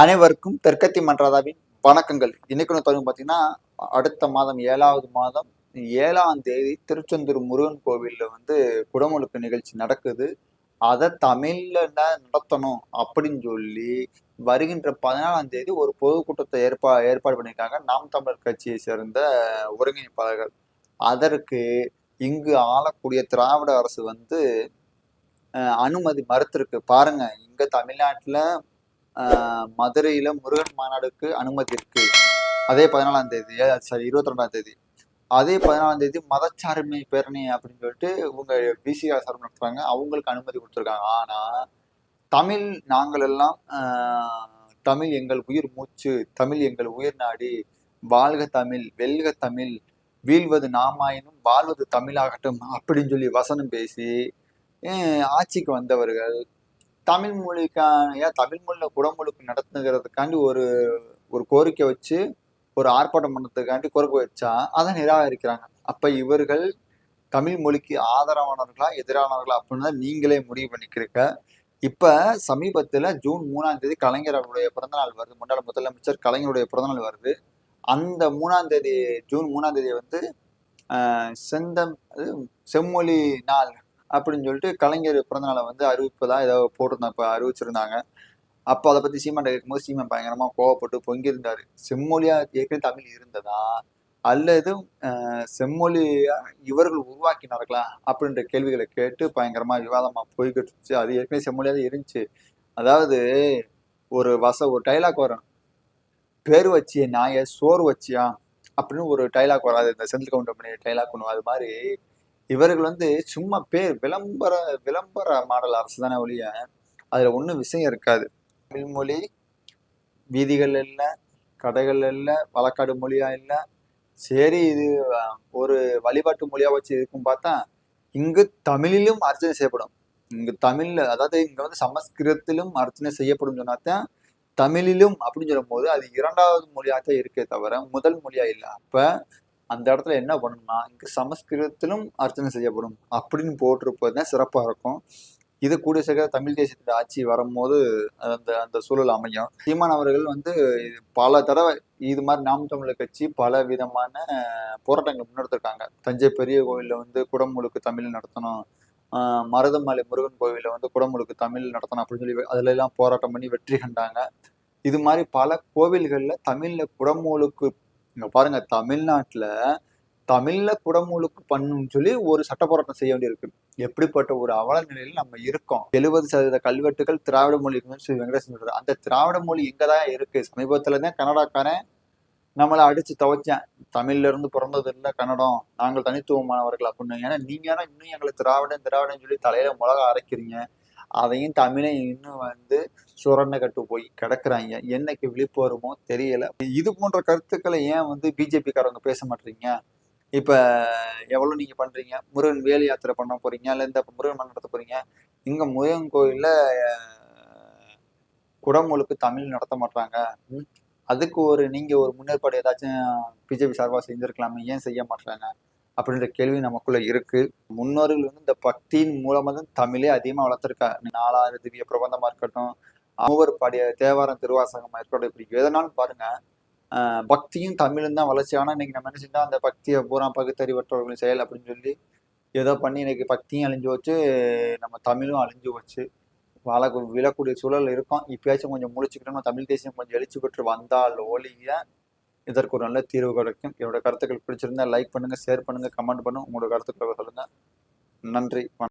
அனைவருக்கும் தெற்கத்தி மன்றாதாவின் வணக்கங்கள். இன்னைக்கு ஒன்று பார்த்தீங்கன்னா அடுத்த மாதம் ஏழாவது மாதம் ஏழாம் தேதி திருச்செந்தூர் முருகன் கோவிலில் வந்து குடமுழுக்கு நிகழ்ச்சி நடக்குது. அதை தமிழ்ல நடத்தணும் அப்படின்னு சொல்லி வருகின்ற பதினாலாம் தேதி ஒரு பொதுக்கூட்டத்தை ஏற்பா ஏற்பாடு பண்ணியிருக்காங்க. நாம் தமிழர் கட்சியை சேர்ந்த ஒருங்கிணைப்பாளர்கள். அதற்கு இங்கு ஆளக்கூடிய திராவிட அரசு வந்து அனுமதி மறுத்திருக்கு. பாருங்க இங்க தமிழ்நாட்டில் மதுரையில முருகன் மாநாடுக்கு அனுமதி இருக்கு. அதே பதினாலாம் தேதி சாரி இருபத்தி ரெண்டாம் தேதி. அதே பதினாலாம் தேதி மதச்சார்மை பேரணி அப்படின்னு சொல்லிட்டு இவங்க பிசிஆர் சார்பு நடத்துறாங்க. அவங்களுக்கு அனுமதி கொடுத்துருக்காங்க. ஆனா தமிழ் நாங்கள் எல்லாம் தமிழ் எங்கள் உயிர் மூச்சு தமிழ் எங்கள் உயிர் நாடி வாழ்க தமிழ் வெல்க தமிழ் வீழ்வது நாமாயினும் வாழ்வது தமிழாகட்டும் அப்படின்னு சொல்லி வசனம் பேசி ஆட்சிக்கு வந்தவர்கள் தமிழ் மொழிக்கான ஏன் தமிழ் மொழியில் குடமுழுக்கு நடத்துகிறதுக்காண்டி ஒரு ஒரு கோரிக்கை வச்சு ஒரு ஆர்ப்பாட்டம் பண்ணதுக்காண்டி கோரிக்கை வச்சா அதை நிராகரிக்கிறாங்க. அப்போ இவர்கள் தமிழ் மொழிக்கு ஆதரவானவர்களா எதிரானவர்களா அப்படின்னு தான் நீங்களே முடிவு பண்ணிக்கிறீங்க. இப்போ சமீபத்தில் ஜூன் மூணாம் தேதி கலைஞர் அவருடைய பிறந்தநாள் வருது. முன்னாள் முதலமைச்சர் கலைஞருடைய பிறந்தநாள் வருது. அந்த மூணாம் தேதி ஜூன் மூணாம் தேதி வந்து செந்தம் அது செம்மொழி நாள் அப்படின்னு சொல்லிட்டு கலைஞர் பிறந்தநாளை வந்து அறிவிப்பதா ஏதோ போட்டிருந்தாங்க இப்போ அறிவிச்சிருந்தாங்க. அப்போ அதை பத்தி சீமான் கேட்கும்போது சீமான் பயங்கரமா கோவப்பட்டு பொங்கியிருந்தாரு. செம்மொழியா ஏற்கனவே தமிழ் இருந்ததா? அல்லது ஆஹ் செம்மொழியா இவர்கள் உருவாக்கினார்களா? அப்படின்ற கேள்விகளை கேட்டு பயங்கரமா விவாதமா போய்கிட்டு இருந்துச்சு. அது ஏற்கனவே செம்மொழியா தான் இருந்துச்சு. அதாவது ஒரு வச ஒரு டைலாக் வரும். பேர் வச்சிய நாய சோறு வச்சியா? அப்படின்னு ஒரு டைலாக் வராது. இந்த செந்தில் கவுண்டர் பண்ணி டைலாக் ஒன்று அது மாதிரி இவர்கள் வந்து சும்மா பேர் விளம்பர விளம்பர மாடல் அரசு தானே ஒழிய அதில் ஒன்றும் விஷயம் இருக்காது. தமிழ்மொழி வீதிகள் இல்லை கடைகள் இல்லை வழக்காடு மொழியா இல்லை சரி இது ஒரு வழிபாட்டு மொழியாக வச்சு இருக்கும் பார்த்தா இங்கு தமிழிலும் அர்ச்சனை செய்யப்படும். இங்கு தமிழில் அதாவது இங்கே வந்து சமஸ்கிருதத்திலும் அர்ச்சனை செய்யப்படும் சொன்னாத்தான் தமிழிலும் அப்படின்னு சொல்லும்போது அது இரண்டாவது மொழியாக தான் இருக்கே தவிர முதல் மொழியாக இல்லை. அப்போ அந்த இடத்துல என்ன பண்ணணும்னா இங்க சமஸ்கிருதத்திலும் அர்ச்சனை செய்யப்படும். அப்படின்னு போட்டிருப்பது தான் சிறப்பா இருக்கும். இது கூடிய சீக்கிரம் தமிழ் தேசியத்துல ஆட்சி வரும்போது அந்த அந்த சூழல் அமையும். சீமான் அவர்கள் வந்து பல தடவை இது மாதிரி நாம் தமிழர் கட்சி பல விதமான போராட்டங்கள் முன்னெடுத்திருக்காங்க. தஞ்சை பெரிய கோவிலில் வந்து குடமுழுக்கு தமிழ் நடத்தணும். மருதமலை முருகன் கோவிலில் வந்து குடமுழுக்கு தமிழ் நடத்தணும் அப்படின்னு சொல்லி அதுல எல்லாம் போராட்டம் பண்ணி வெற்றி கண்டாங்க. இது மாதிரி பல கோவில்களில் தமிழில் குடமுழுக்கு இங்க பாருங்க தமிழ்நாட்டுல தமிழ்ல குடமுழுக்கு பண்ணணும்னு சொல்லி ஒரு சட்ட போராட்டம் செய்ய வேண்டியிருக்கு. எப்படிப்பட்ட ஒரு அவல நிலையில நம்ம இருக்கோம். எழுபது சதவீத கல்வெட்டுகள் திராவிட மொழி இருக்குன்னு ஸ்ரீ வெங்கடேசன் சொல்றாரு. அந்த திராவிட மொழி இங்கதான் இருக்கு? சமீபத்துல தான் நம்மளை அடிச்சு துவைச்சேன். தமிழ்ல இருந்து பிறந்தது இல்ல கன்னடம். நாங்கள் தனித்துவமானவர்கள் அப்படின்னு. ஏன்னா நீங்க ஏன்னா இன்னும் எங்களை திராவிடம் திராவிடம் சொல்லி தலையில மிளகா அரைக்கிறீங்க. அதையும் தமிழை இன்னும் வந்து சுரண்ட கட்டு போய் கிடக்குறாங்க. என்னைக்கு விழிப்பு வருமோ தெரியல. இது போன்ற கருத்துக்களை ஏன் வந்து பிஜேபி காரவங்க பேச மாட்டீங்க இப்ப எவ்வளவு நீங்க பண்றீங்க? முருகன் வேலு யாத்திரை பண்ண போறீங்க? இல்ல இந்த முருகன் மண் நடத்த போறீங்க? இங்க முருகன் கோயில்ல குடமுழுக்கு தமிழ் நடத்த மாட்டாங்க அதுக்கு ஒரு நீங்க ஒரு முன்னேற்பாடு ஏதாச்சும் பிஜேபி சார்பா செஞ்சிருக்கலாமே? ஏன் செய்ய மாட்டாங்க அப்படின்ற கேள்வி நமக்குள்ள இருக்கு. முன்னோர்கள் வந்து இந்த பக்தியின் மூலமாக தான் தமிழே அதிகமாக வளர்த்துருக்காங்க. நாலாயிரம் திவ்ய பிரபந்தமாக இருக்கட்டும் மூவர் பாடிய தேவாரம் திருவாசகமாக இருக்கட்டும் இப்படி எதனாலும் பாருங்க. பக்தியும் தமிழும் தான் வளர்ச்சி. ஆனால் இன்னைக்கு நம்ம என்ன செஞ்சோம் அந்த பக்தியை பூரா பகுத்தறிவற்றவர்களின் செயல் அப்படின்னு சொல்லி ஏதோ பண்ணி இன்னைக்கு பக்தியும் அழிஞ்சு வச்சு நம்ம தமிழும் அழிஞ்சு வச்சு வாழ விழக்கூடிய சூழல் இருக்கும். இப்பயாச்சும் கொஞ்சம் முழிச்சுக்கிட்டோம் தமிழ் தேசியம் கொஞ்சம் எழுச்சி பெற்று வந்தால் ஒழிய இதற்கு ஒரு நல்ல தீர்வு கிடைக்கும். என்னோட கருத்துக்கள் பிடிச்சிருந்தா லைக் பண்ணுங்க ஷேர் பண்ணுங்க கமெண்ட் பண்ணுங்க. உங்களோட கருத்துக்களை சொல்லுங்க. நன்றி